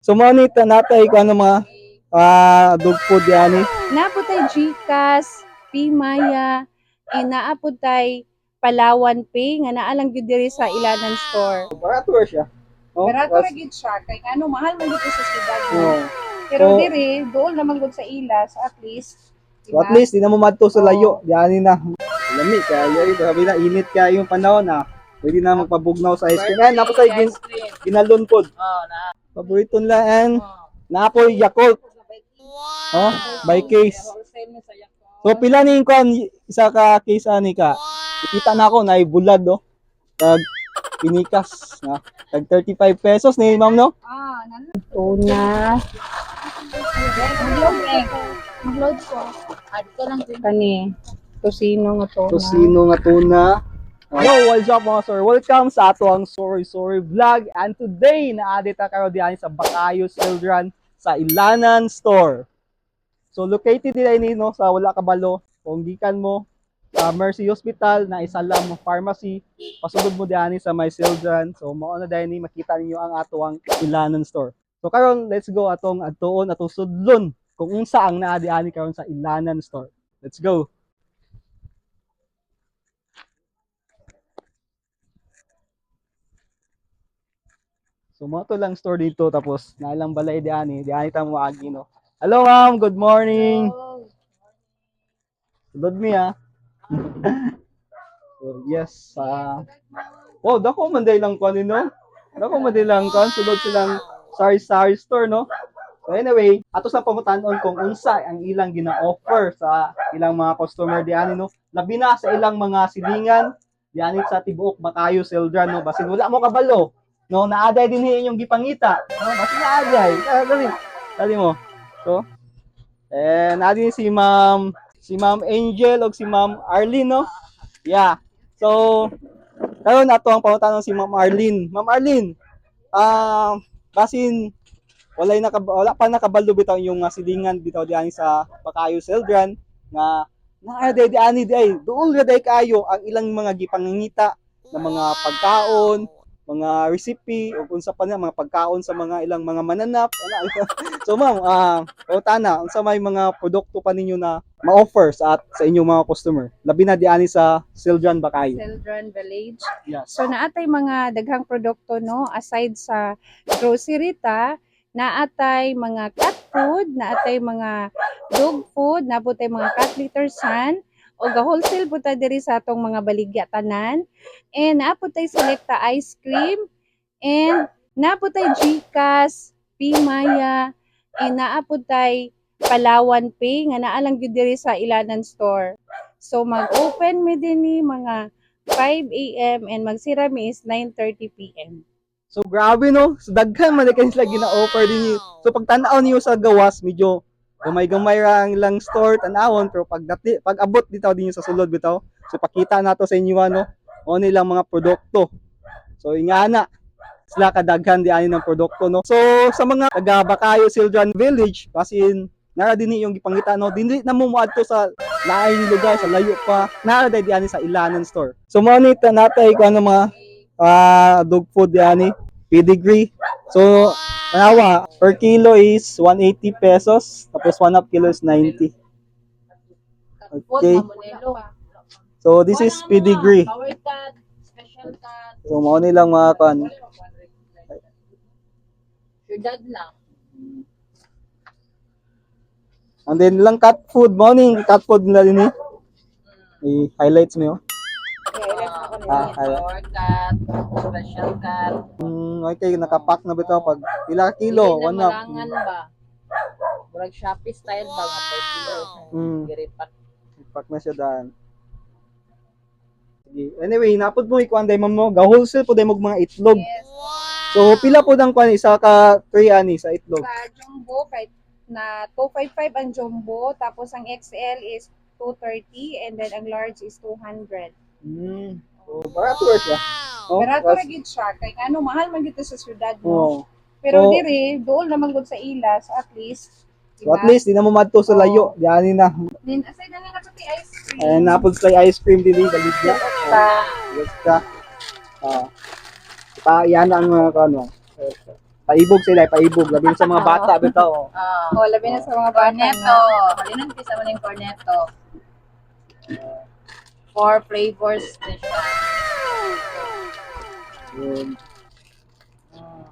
So mo ni natay ko ano mga ah dog food yani. Naapod tay Gcash, Pimaya, and naapod tay Palawan Pay nga naa lang gyud diri sa Ilanan store. Barato ra siya. Oh, Barato ra gyud siya kay ngano mahal man dito sa syudad. oh. Pero So- diri dool naman gud sa Ilas at least So at least di na mo madto sa layo. Diani na. Lami kaya yun sabi na init kaya yung panahon na. Pwede na magpabugnaw sa ice cream. Ngayon, napo sa gin, ginalon po. Oh, na. Paborito nila and napoy Yakult. Oh, by case. Na. So pila ni kon isa ka case ani ka. Kita na ako na bulad do. Tag pinikas na. Tag 35 pesos ni ma'am no. ah nan tuna Mag-load ko. Add ko lang kani tosino nga tuna. So sino nga tuna? Hello, what's up mga sir? Welcome sa ato ang Sorry Sorry Vlog. And today, na-adit na kayo diyan sa Bacayos Children sa Ilanan Store. So located nila ini no sa wala kabalo. Kung gikan mo sa Mercy Hospital na isa lang pharmacy, pasulod mo diyan sa My Children. So mao na diyan makita ninyo ang ato ang Ilanan Store. So karon let's go atong adtuon atong sudlon kung unsa ang naa diani karon sa Ilanan Store. Let's go. So mo to lang store dito tapos nailang balay di ani, di ani ta mo agi no. Hello ma'am, good morning. Sulod mi ah. so yes, ah Oh, dako man day lang kuan no. Dako man day lang kuan sulod silang sari sari store no. So anyway, ato sa pamutan-on kung unsa ang ilang gina-offer sa ilang mga customer di ani no. Labi na sa ilang mga silingan di ani sa tibuok Bakayo Sildran no. Basin wala mo kabalo. No, naaday din inyong gipangita. No, basin naaday. Ah, Dali. Dali mo. So, eh, natin si Ma'am, si Ma'am Angel o si Ma'am Arlene, no? Yeah. So, karon ato ang pangutanong si Ma'am Arlene. Ma'am Arlene, ah, basin wala na wala pa nakabalo bitaw yung uh, silingan bitaw diani sa Bakayo Seldran nga naa di ani day duol ra day ang ilang mga gipangangita na mga pagkaon mga recipe o kung sa pa mga pagkaon sa mga ilang mga mananap so ma'am ah uh, unsa may mga produkto pa ninyo na ma-offer sa at sa inyong mga customer labi na diani sa Sildran Bakayo Children Village. yes. So naatay mga daghang produkto no? Aside sa grocery ta naatay mga cat food, naatay mga dog food, naapod tay mga cat litter san o ga wholesale po diri sa atong mga baligya tanan. And naapod tay selecta ice cream and naapod tay Gcash, Pimaya, and tay Palawan Pay nga naa lang gyud diri sa Ilanan store. So mag-open mi din ni mga 5 a.m. and magsira mi is 9.30 p.m. So grabe no, so daghan man kay sila gina-offer din niyo. So pag tan-aw niyo sa gawas medyo gamay-gamay ra ang ilang store tan-awon pero pag dati, pag abot dito din sa sulod bitaw. So pakita nato sa inyo ano, o nilang mga produkto. So ingana sila kadaghan di ani ng produkto no. So sa mga taga Bakayo Children Village basin nara din yung gipangita no dili na mo moadto sa laing lugar sa layo pa nara di ani sa Ilanan store. So mo ni natay ko ano mga ah dog food yani pedigree so tanawa per kilo is 180 pesos tapos 1 up kilo is 90 okay. So this is pedigree. So mo nilang mga kan. Your dad lang. and then lang cat food. Morning cat food nila din eh. I-highlights mo yun Ah, cut, special cut. Mm, okay, nakapack na bitaw pag pila ka kilo, Dili na 1 up. malangan ba? Murag Shopee style ba nga per kilo. Mm. Giripat. Pack na siya daan. Sige. Anyway, napod mo ikuan day mo, ga wholesale po day mo mga itlog. Yes. So pila po dang kuan isa ka 3 ani sa itlog. Sa jumbo, kahit na 255 ang jumbo, tapos ang XL is 230, and then ang large is 200. Mm. So barato ra siya. Oh, Pero tas- ra gid siya, kay ano, mahal man dito sa syudad, no? oh. Pero So- diri, dool naman gud sa Ilas, at least. So at least di na mo madto sa layo. Diani na. Then, aside na nga pati ice cream. Ayan napod sa ice cream dili baligya. Sa Yes ka. Ah. Pa yan ang mga ano. paibog sila, paibog. Labi na sa mga bata, bitaw. Ah. Oh, labi na sa mga bata. Cornetto. Halinan pisa mo yung cornetto. Four flavors na siya. Yun. Mm.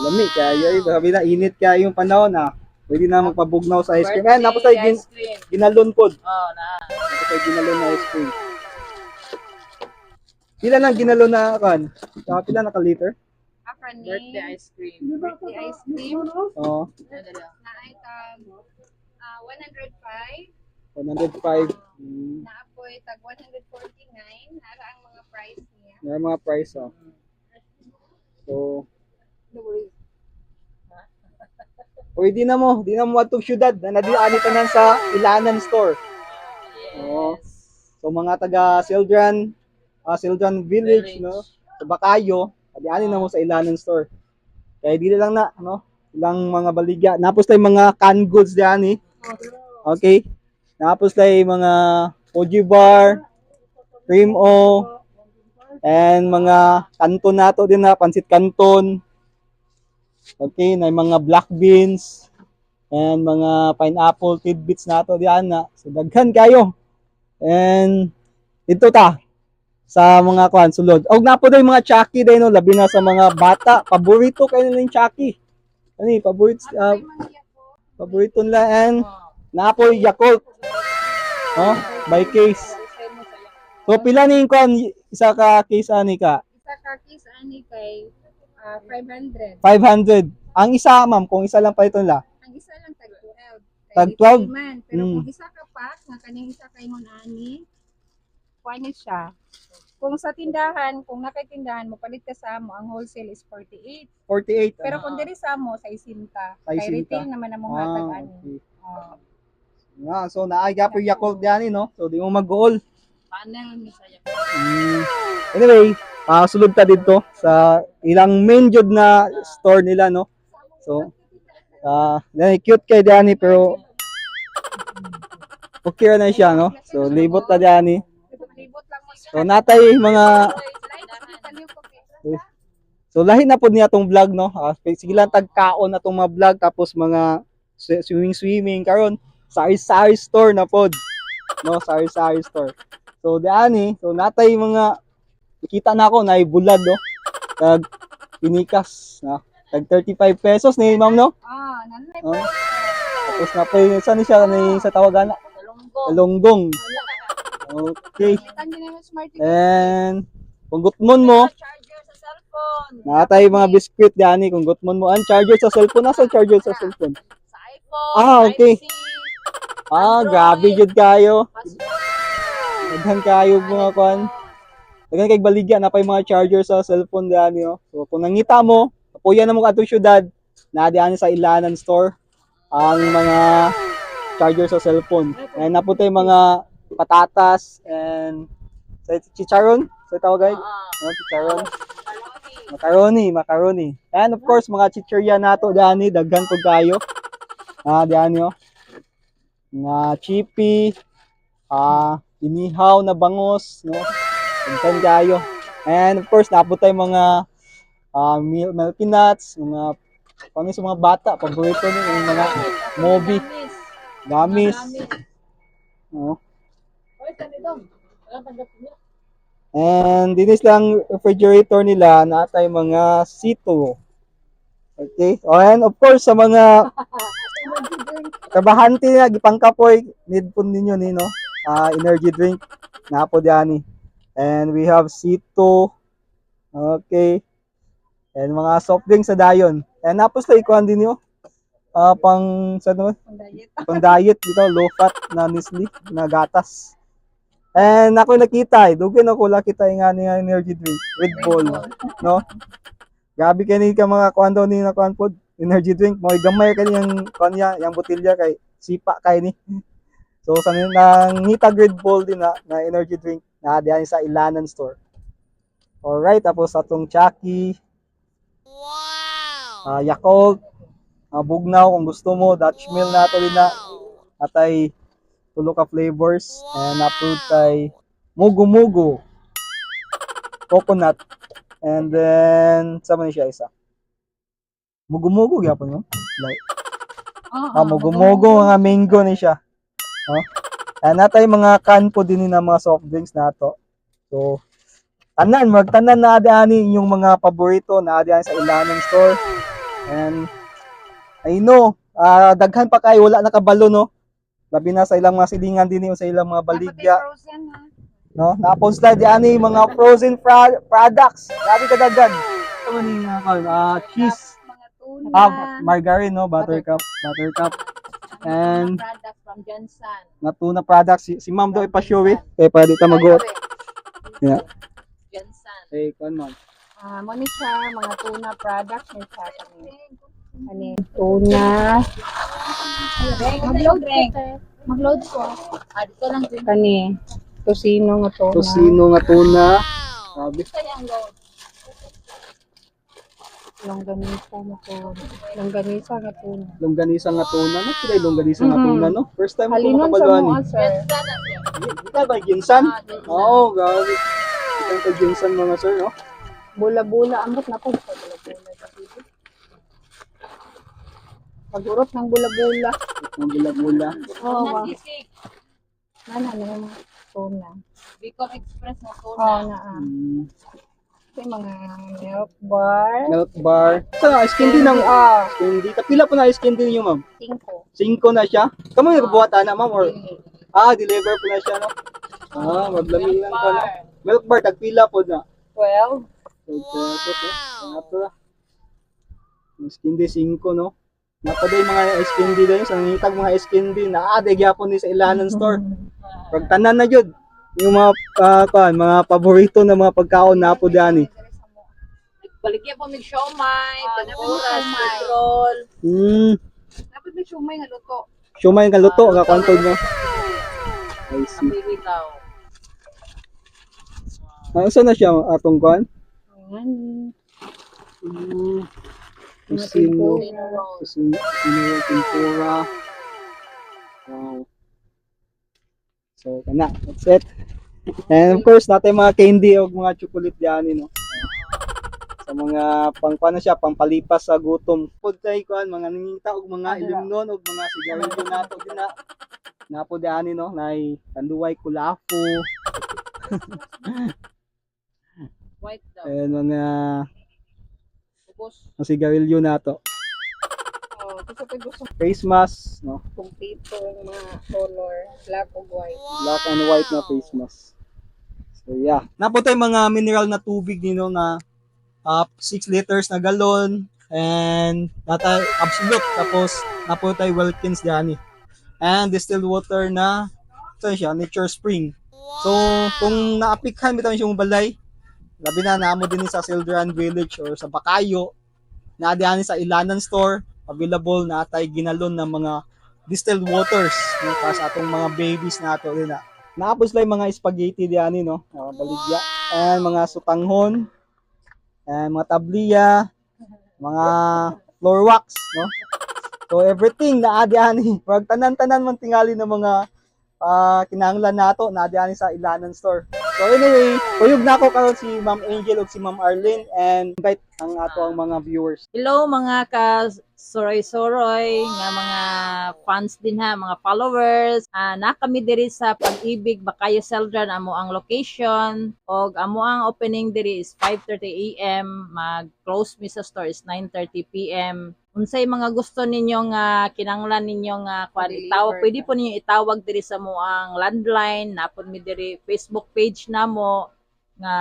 Lami, kaya yun. Sabi na, init kaya yung panahon ah. Pwede na magpabugnaw sa ice cream. Ayan, tapos ay gin, ice cream. ginalon po. Oh, na. Tapos ay ginalon na ice cream. Pila lang ginalon na kan? Saka pila na ka-liter? Afra ni Birthday ice cream. birthday ice cream Oo. Ano dala? na item ah 105 105. Mm. na apoy tag 149 nara ang mga price niya. May mga price oh. So, pwede na mo. Di na mo atong syudad. Na nadiani tanan sa Ilanan store. Oo. Yes. So mga taga Sildran, ah Sildran Village, no? Sa Bakayo, adiani na mo sa Ilanan store. Kaya di lang na, no? Ilang mga baligya. Napos tayo mga canned goods diyan eh. Okay? Napos tayo mga Oji bar, cream o, and mga kanton nato din na, pansit kanton. Okay, na mga black beans, and mga pineapple tidbits nato diyan na. So daghan kayo. And ito ta sa mga kwan sulod. Og napo day mga Chucky day no labi na sa mga bata. Paborito kayo nila yung Chucky. Ano eh, paborito ah, paborito nila and Napo yung Yakult. Oh, by case. So pila ni kwan isa ka case ani ka? Isa ka case ani kay ah, 500. 500. Ang isa ma'am kung isa lang pa ito nila. Ang isa lang tag 12. Kay Tag di 12? man. Pero Mm. kung isa ka pack nga kaning isa kay ngon ani kuan siya. Kung sa tindahan, kung nakay tindahan mo palit ka sa amo, ang wholesale is 48. 48. Pero ano? kung diri sa amo, sa isinta. Sa Kay retail naman ang mga tag Ah, ani. okay. Nga, so pa yung Yakult eh, no? So di mo mag-goal. Panel ni saya. Mm. Anyway, ah sulod ta dito sa ilang main jud na store nila no. So ah uh, cute kay Dani pero okay na siya no. So libot ta Dani. So natay mga So lahi na pud niya tong vlog no. Ah, sige lang tagkaon na tong mga vlog tapos mga swimming swimming karon sari sari store na pod. No, sari sari store. So diani, so natay mga nakita na ako na bulad no. Tag pinikas na. Tag 35 pesos ni ma'am no. Ah, nanay Oh. Tapos napay saan ni siya ni sa tawagan na. Longgong. Okay. And kung gutmon mo, sa natay mga biskwit diani kung gutmon mo ang charger sa cellphone nasa charger sa cellphone. Sa iPhone. Ah, okay. Ah, grabe jud kayo. Daghan kayo mga kwan. Daghan kay baligya na pa yung mga charger sa cellphone diani oh. So kung nangita mo, puya na mo kadtong syudad, na diani sa Ilanan store ang mga charger sa cellphone. And na po tayo mga patatas and sa chicharon, sa tawag ay, ano chicharon? Macaroni. Macaroni. And of course, mga chichirya nato diani daghan pud kayo. Ah, diani oh. Nga chippy, ah, inihaw na bangos, no? Daghan kayo. And of course, napot tayo mga ah, mil- milky nuts, mga pangis mga bata, paborito nyo, yung mga mobi, gamis. No? And dinis lang refrigerator nila na atay mga sito. Okay? Oh, and of course sa mga kabahante na gipangkapoy need po ninyo ni no. Ah, energy drink na po diani. And we have sito. Okay. And mga soft drinks sa dayon. And napos lang ikuan din nyo. Ah, pang sa naman? diet. pang diet dito, low fat na Nestle na gatas. And ako nakita, eh, dugin ako nakita nga niya energy drink, Red Bull, no? Gabi kani ka mga kuan daw ni na kuan pod, energy drink, mo gamay kani yung kuan niya, yung botilya kay sipa kay ni. So sa nang ngita Red Bull din na, na energy drink na diyan sa Ilanan store. Alright, tapos atong Chucky. Wow. Uh, Yakult, uh, Bugnaw kung gusto mo, Dutch Mill na to din na. Atay tulo ka flavors and approved tay Mugu Mugu coconut and then sama ni siya isa Mugo-mugo gyapon no. Like Oo, ah, mugo-mugo nga mango ni siya. No? Ah, natay mga can po din na mga soft drinks nato. So tanan magtanan na ani yung mga paborito na adi sa ilanan store. And I know, ah, daghan pa kayo wala nakabalo no. Labi na sa ilang mga silingan din sa ilang mga baligya. frozen ha. no? Napos na di ani mga frozen fra- products. Grabe ka daghan. Ito man yung mga ah, cheese, tuna. ah, margarine no, buttercup, buttercup. And Product from Johnson. na tuna products si, si Ma'am daw ipa-show eh. Kaya pwede ta mag Yeah. Johnson. Eh, kon ma'am. Ah, mo ni siya mga tuna products ni siya kani. Kani tuna. Mag-load Mag-load ko. Ah, dito lang din. Kani tosino nga tuna. Tosino nga tuna. Sabi. Kaya ang load. Longganisa nga tuna. Longganisa nga tuna. Longganisa nga tuna. No? Sila yung longganisa nga Mhm. tuna, no? First time ko Halinon sa makabaluan mga eh. sir. Na. Kita ba ginsan? Ah. Oo, oh, grabe. Kita ko ginsan mga sir, no? Bula-bula. Ambot na po sa bula-bula. Pag-urot ng bula-bula. Ang bula-bula. Oo, oh, gising. Nana, ano yung mga tuna. Bicol Express na Oo, tuna. na. ah. Mm, Ito yung mga milk bar. milk bar. Sa skin din ng Ah, skin din. Kapila po na skin din niyo, ma'am? cinco. Cinco na siya. Kamu yung nagbuhat na, ma'am? Or, ah, deliver po na siya, no? Ah, maglamig lang no? Bar. Milk bar, tagpila po na. Twelve. So, pesos, no? Nato. Yung skin din, cinco, no? Napaday mga skin din din. Sa nangitag mga skin din. Naade gyapon din sa ilanan store. Pagtanan na jud. Yung mga, ah, kuan, mga paborito na mga pagkaon na po dyan, eh. Baligyan po siomay, Ah, tempura, dapat may siomay. spring roll. Hmm. Dapat may sumay nga luto. Siomay nga luto, kakwantod no? I see. Ah, saan na siya atong kuan? Ayan. Mga Kusino. Kusino. Kusino. Tempura. So, kana. That's it. And of course, natin mga candy o mga chocolate yan, no? Sa mga pang paano siya, pampalipas sa gutom. Pud tay kuan mga nangita og mga ilimnon og mga sigarilyo nato din na napo diani no, nay kanduway kulafo, White daw. and mga Ubos. mga sigarilyo nato. Face mask, no? kumpleto yung mga color. Black o white. Black and white na face mask. So yeah. Napo tay mga mineral na tubig nino na uh, 6 liters na galon and natay absolute tapos napo tay Wilkins diani. And distilled water na ito siya, nature spring. So, kung naapikhan bitaw siya mong balay, labi na naamo din sa Sildran Village or sa Bakayo, na diani sa Ilanan Store, available na atay ginalon ng mga distilled waters no para atong mga babies nato din na. Naapos lang mga spaghetti diani no, mga baligya and mga sutanghon and mga tabliya, mga floor wax no. So everything na adiani, pag tanan-tanan man tingali ng mga ah kinahanglan nato na adiani sa Ilanan store. So anyway, kuyog na ako karon si Ma'am Angel ug si Ma'am Arlene and invite ang ato ang mga viewers. Hello mga ka soroy-soroy nga mga fans din ha, mga followers. Ah, na kami diri sa Pag-ibig Bakayo Celdran amo ang location og amo ang opening diri is 5:30 AM, mag-close mi sa store is 9:30 PM. Unsay mga gusto ninyo nga kinanglan ninyo nga kwan Deliver. itawag, pwede po ninyo itawag diri sa mo ang landline, napon mi diri Facebook page namo nga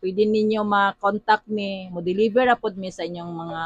pwede ninyo ma-contact me, mo deliver na pod mi sa inyong mga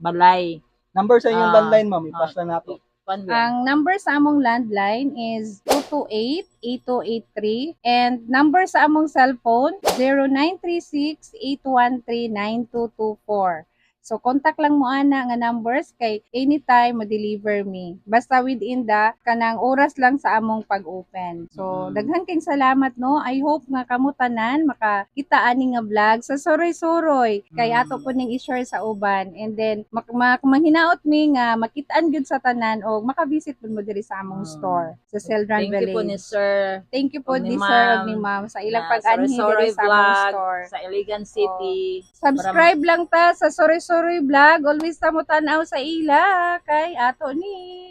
balay. Number sa inyong Ah, landline ma'am, ipas ah, lang nato. Kwan. Ang number sa among landline is 228-8283 and number sa among cellphone 0936-813-9224. So contact lang mo ana nga numbers kay anytime ma-deliver me. Basta within the kanang oras lang sa among pag-open. So Mm. daghan kayong salamat no. I hope nga kamo tanan makakita ani nga vlog sa Soroy-Soroy kay Mm. ato po ning i-share sa uban and then mak mak manghinaot mi nga makitaan gyud sa tanan o makabisit pud mo diri sa among Mm. store sa Celdran Thank you po ni. Sir Thank you po ni ni sir ug ni ma'am sa ilang na pag-anhi sa among store. sa Iligan City. Subscribe lang ta sa Soroy-Soroy Soroy Vlog. Always ta mo tanaw sa ila kay ato ni.